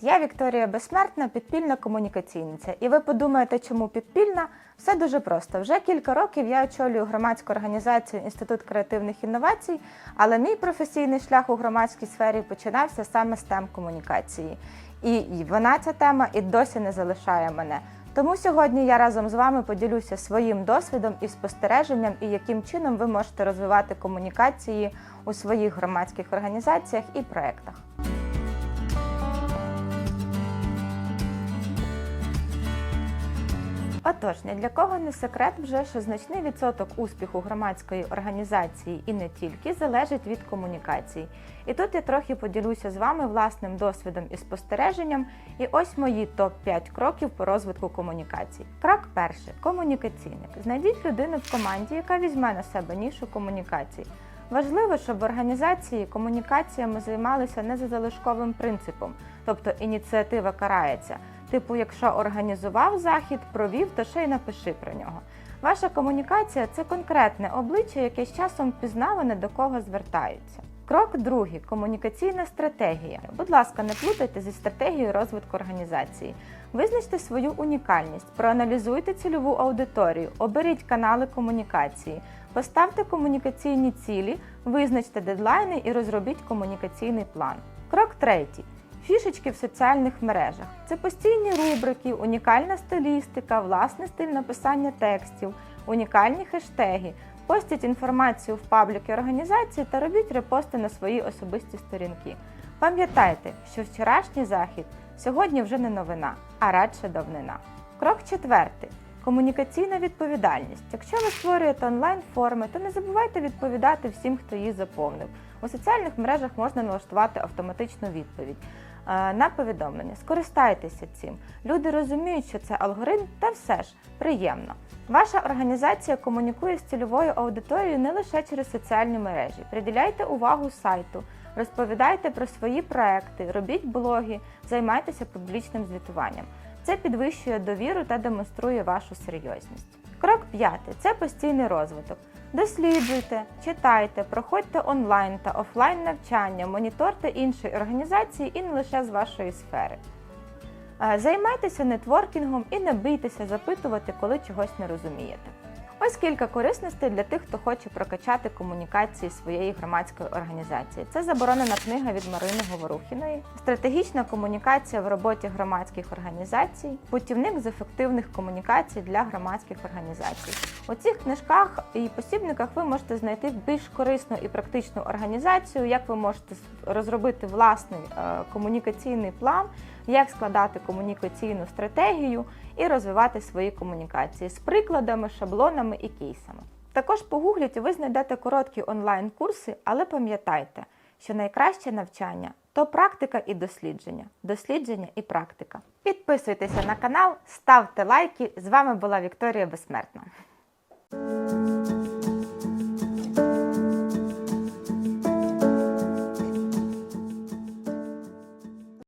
я Вікторія Безсмертна, підпільна комунікаційниця. І ви подумаєте, чому підпільна? Все дуже просто. Вже кілька років я очолюю громадську організацію Інститут креативних інновацій, але мій професійний шлях у громадській сфері починався саме з тем комунікації. І вона ця тема і досі не залишає мене. Тому сьогодні я разом з вами поділюся своїм досвідом і спостереженням, і яким чином ви можете розвивати комунікації у своїх громадських організаціях і проєктах. Отож, ні для кого не секрет вже, що значний відсоток успіху громадської організації і не тільки залежить від комунікацій. І тут я трохи поділюся з вами власним досвідом і спостереженням. І ось мої топ-5 кроків по розвитку комунікацій. Крок перший комунікаційник. Знайдіть людину в команді, яка візьме на себе нішу комунікацій. Важливо, щоб в організації комунікаціями займалися не за залишковим принципом, тобто ініціатива карається. Типу, якщо організував захід, провів, то ще й напиши про нього. Ваша комунікація це конкретне обличчя, яке з часом впізнаване до кого звертаються. Крок другий комунікаційна стратегія. Будь ласка, не плутайте зі стратегією розвитку організації. Визначте свою унікальність, проаналізуйте цільову аудиторію, оберіть канали комунікації, поставте комунікаційні цілі, визначте дедлайни і розробіть комунікаційний план. Крок третій. Фішечки в соціальних мережах це постійні рубрики, унікальна стилістика, власний стиль написання текстів, унікальні хештеги. Постіть інформацію в пабліки організації та робіть репости на свої особисті сторінки. Пам'ятайте, що вчорашній захід сьогодні вже не новина, а радше давнина. Крок четвертий. Комунікаційна відповідальність. Якщо ви створюєте онлайн-форми, то не забувайте відповідати всім, хто її заповнив. У соціальних мережах можна налаштувати автоматичну відповідь на повідомлення. Скористайтеся цим. Люди розуміють, що це алгоритм, та все ж приємно. Ваша організація комунікує з цільовою аудиторією не лише через соціальні мережі. Приділяйте увагу сайту, розповідайте про свої проекти, робіть блоги, займайтеся публічним звітуванням. Це підвищує довіру та демонструє вашу серйозність. Крок п'ятий це постійний розвиток. Досліджуйте, читайте, проходьте онлайн та офлайн навчання, моніторте інші організації і не лише з вашої сфери. Е, Займайтеся нетворкінгом і не бійтеся запитувати, коли чогось не розумієте. Ось кілька корисностей для тих, хто хоче прокачати комунікації своєї громадської організації. Це заборонена книга від Марини Говорухіної, стратегічна комунікація в роботі громадських організацій, путівник з ефективних комунікацій для громадських організацій. У цих книжках і посібниках ви можете знайти більш корисну і практичну організацію, як ви можете розробити власний е, комунікаційний план, як складати комунікаційну стратегію і розвивати свої комунікації з прикладами, шаблонами і кейсами. Також погугліть ви знайдете короткі онлайн-курси, але пам'ятайте, що найкраще навчання то практика і дослідження, дослідження і практика. Підписуйтеся на канал, ставте лайки. З вами була Вікторія Безсмертна.